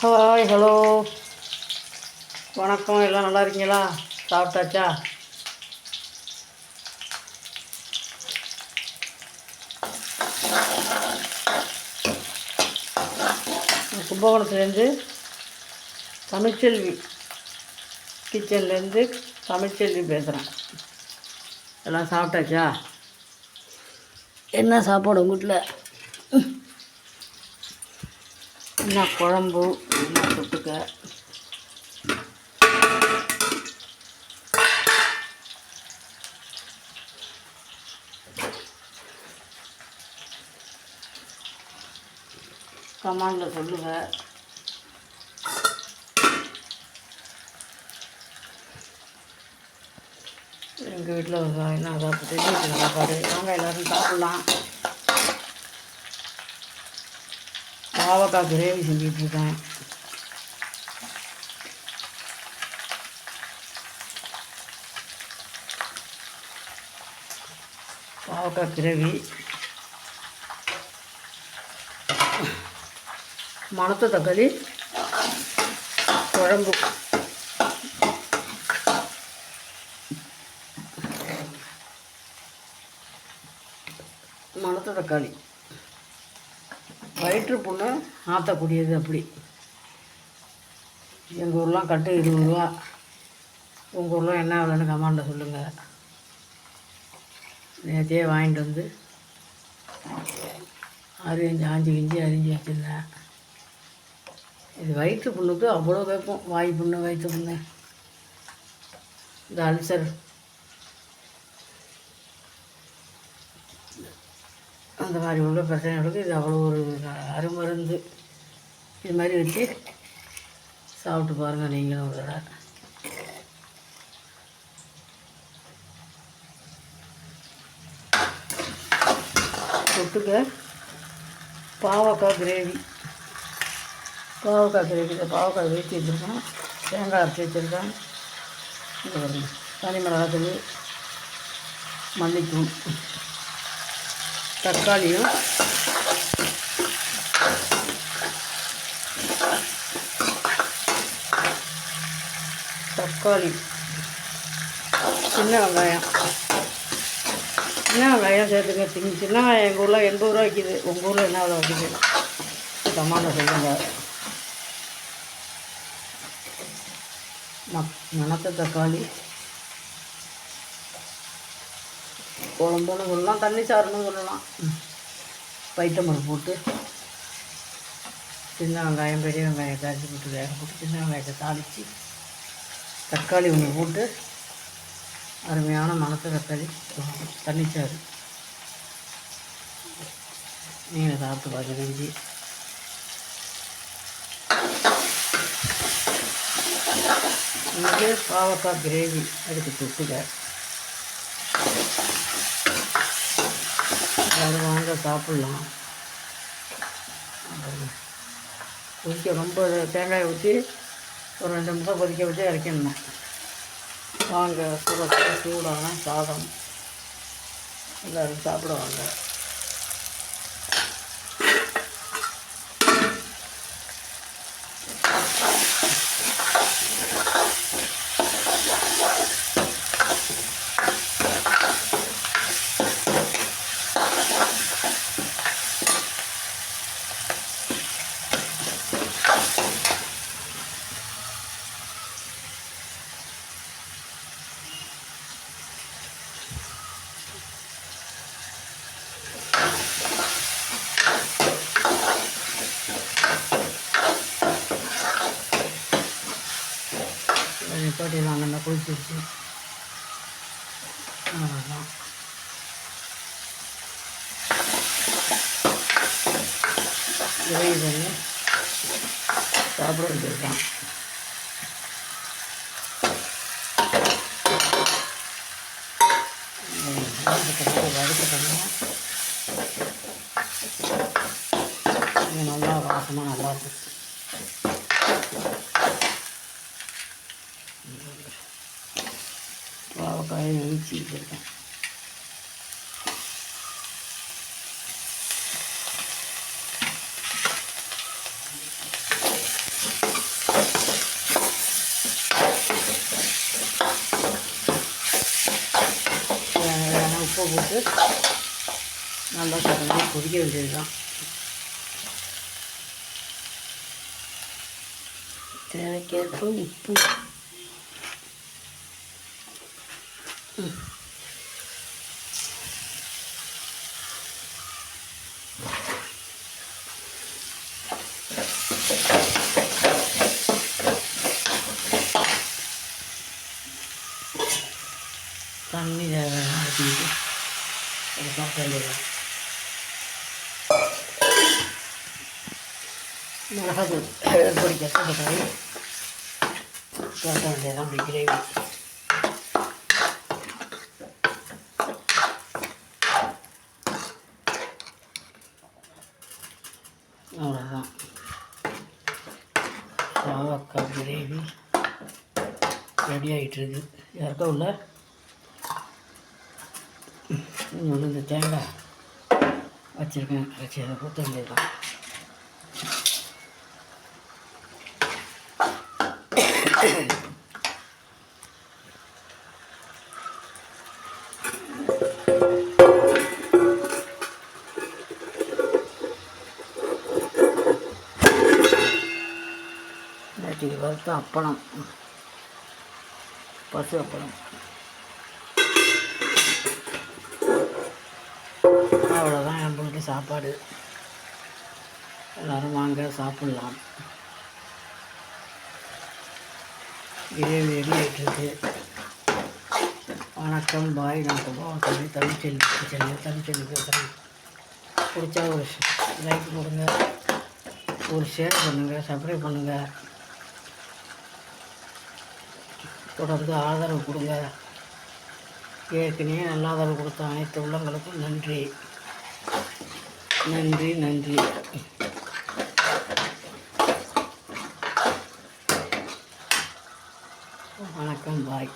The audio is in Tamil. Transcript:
ஹாய் ஹலோ வணக்கம் எல்லாம் நல்லா இருக்கீங்களா? சாப்பிட்டாச்சா? கும்பகோணத்துலேருந்து தமிழ்ச்செல்வி கிச்சன்லேருந்து தமிழ்ச்செல்வி பேசுகிறேன். எல்லாம் சாப்பிட்டாச்சா? என்ன சாப்பாடு உங்கள் வீட்டில்? என்ன குழம்பு என்ன தொட்டுக்க. கமாண்டில் சொல்லுங்கள் எங்கள் வீட்டில் வெங்காயம் என்ன பற்றி வீட்டில் சாப்பாடு வாங்க எல்லோரும் சாப்பிட்லாம். பாவக்காய் கிரேவி செஞ்சிட்ருக்கேன் பாவக்காய் கிரேவி மணத்த தக்காளி குழம்பு மணத்த தக்காளி வயிற்று புண்ணு ஆற்றக்கூடியது அப்படி. எங்கள் ஊர்லாம் கட்டு இருபது ரூபா. உங்கள் ஊர்லாம் என்ன விலைன்னு கமாண்டில் சொல்லுங்கள் நேற்றையே வாங்கிட்டு வந்து அரிஞ்சு ஆஞ்சி கிஞ்சி அரிஞ்சு வச்சுருந்தேன். இது வயிற்று புண்ணுக்கு அவ்வளோ வைப்போம் வாய் புண்ணு வயிற்று புண்ணு இந்த அல்சர். அந்த மாதிரி உள்ள பிரச்சனைகளுக்கு இது அவ்வளோ ஒரு அருமருந்து. இது மாதிரி வச்சு சாப்பிட்டு பாருங்கள் நீங்களும் ஒரு தடவை. தொட்டுக்க பாவக்காய் கிரேவி. பாவக்காய் கிரேவி இந்த பாவக்காய் வீழ்த்தி வச்சுருக்கோம். தேங்காய் அரைச்சி வச்சுருக்கேன் இந்த தனி மிளகாத்தூள் மல்லித்தூள். தக்காளியும் தக்காளி. சின்ன வெங்காயம். சின்ன வெங்காயம் சேர்த்துங்க. சின்ன சின்ன வெங்காயம் எங்கள் ஊரில் எண்பது ரூபா விற்கிது உங்கள் ஊரில் என்ன விலை விற்கிது சமான சொல்லுங்க. மணத்த தக்காளி. குழம்புன்னு சொல்லலாம் தண்ணி சாறுன்னு சொல்லலாம். பைத்தம்பருப்பு போட்டு சின்ன வெங்காயம் பெரிய வெங்காயம் கரைச்சி போட்டு வேக போட்டு சின்ன வெங்காயத்தை தாளித்து தக்காளி ஒன்று போட்டு அருமையான மணத்த தக்காளி தண்ணி சாறு. நீங்கள் சாப்பிட்டு பார்க்க நெஞ்சு இது பாவக்காய் கிரேவி அதுக்கு தொட்டுக்க. எல்லோரும் வாங்க சாப்பிட்லாம். கொதிக்க ரொம்ப தேங்காய் ஊற்றி ஒரு ரெண்டு நிமிஷம் கொதிக்க வச்சு இறக்கிடணும். வாங்க சூட சூடான சாதம். எல்லோரும் சாப்பிடுவாங்க. நிப்பாட்டி வாங்கினா குளிச்சிருச்சு. அவ்வளோதான் இறை பண்ணி சாப்பிட வேண்டியதுதான் நல்லா வாசமாக நல்லா 我也没记着了。嗯，那我婆婆说，那老太太可厉害了，真的。咱们给缝里布。தண்ணி தேவையான ஊற்றிட்டு அது சாப்பிட வேண்டியது மிளகாத்தூள் பொடிக்க போட்டாலும் சாப்பிட வேண்டியதான் அப்படி கிரேவி அவ்வளோதான் பாவக்காய் கிரேவி ரெடி ஆகிட்டுருக்கு யாருக்கா உள்ள? இன்னொன்று இந்த தேங்காய் வச்சுருக்கேன். வச்சு அதை ஊற்ற வேண்டியதுதான் வறுத்த அப்பளம். பசு அப்பளம் அவ்வளோதான் நம்மளுக்கு சாப்பாடு. எல்லோரும் வாங்க சாப்பிட்லாம். கிரேவி ரெடி ஆகிட்டுருக்கு வணக்கம் பாய். நான் சுபாவம் சொல்லி தமிழ்ச்செல்வி செல்வி தமிழ்ச்செல்வி பேசுகிறேன் பிடிச்சா ஒரு லைக் கொடுங்க ஒரு ஷேர் பண்ணுங்கள் சப்ஸ்கிரைப் பண்ணுங்கள் தொடர்ந்து ஆதரவு கொடுங்க. ஏற்கனவே நல்ல கொடுத்த அனைத்து உள்ளங்களுக்கும் நன்றி. நன்றி நன்றி. வணக்கம் பாய்.